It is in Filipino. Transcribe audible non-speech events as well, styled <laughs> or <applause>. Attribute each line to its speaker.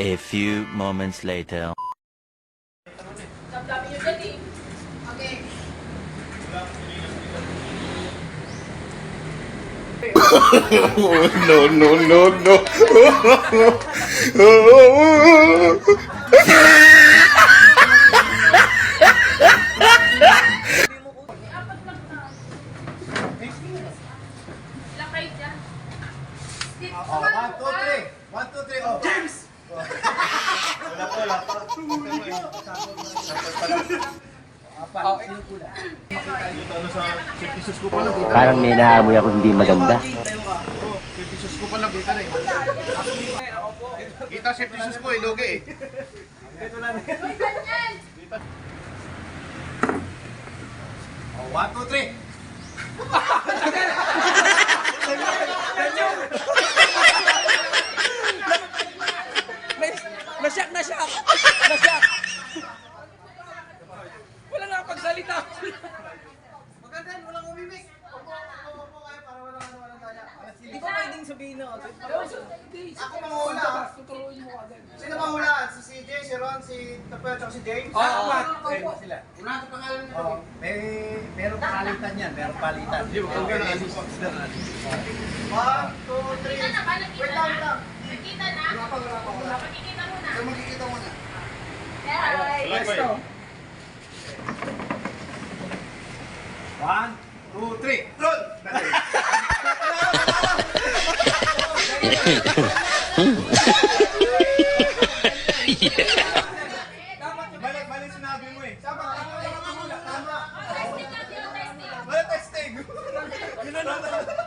Speaker 1: A few moments later.
Speaker 2: No, no, no, no.
Speaker 3: Kayo dyan?
Speaker 4: Oh, one, two, three. One, two, three. Oh. James! Wala po, wala po. Apat. Sino pula? Sa 50 sus ko pa lang.
Speaker 5: Parang may naamoy ako hindi maganda.
Speaker 4: Oh, 50 sus ko pa lang. Kita na eh. Kita 50 sus ko eh, logi eh.
Speaker 3: Uy, ganyan!
Speaker 4: Oh, one, two, three. <laughs>
Speaker 6: Hindi ko pwedeng sabihin na.
Speaker 4: Ako mangula.
Speaker 6: Tuturuin mo agad.
Speaker 4: Sino mahulaan? Si CJ, si Ron, si Tapel, at si James?
Speaker 6: Oo, apat.
Speaker 4: Eh, sila. Una ito pangalan nila. Oh, may merong palitan yan, merong palitan. Hindi mo kung gano'n alis. One, two, three.
Speaker 3: Nakita na ba? Nakita na? Nakita na?
Speaker 4: Wala pa, wala pa, wala pa.
Speaker 3: Makikita mo na.
Speaker 4: So, makikita mo na.
Speaker 3: Hi!
Speaker 4: One, two, three. Run! yeah. Tama. Tama. Testing. Testing. Testing. Testing. <laughs>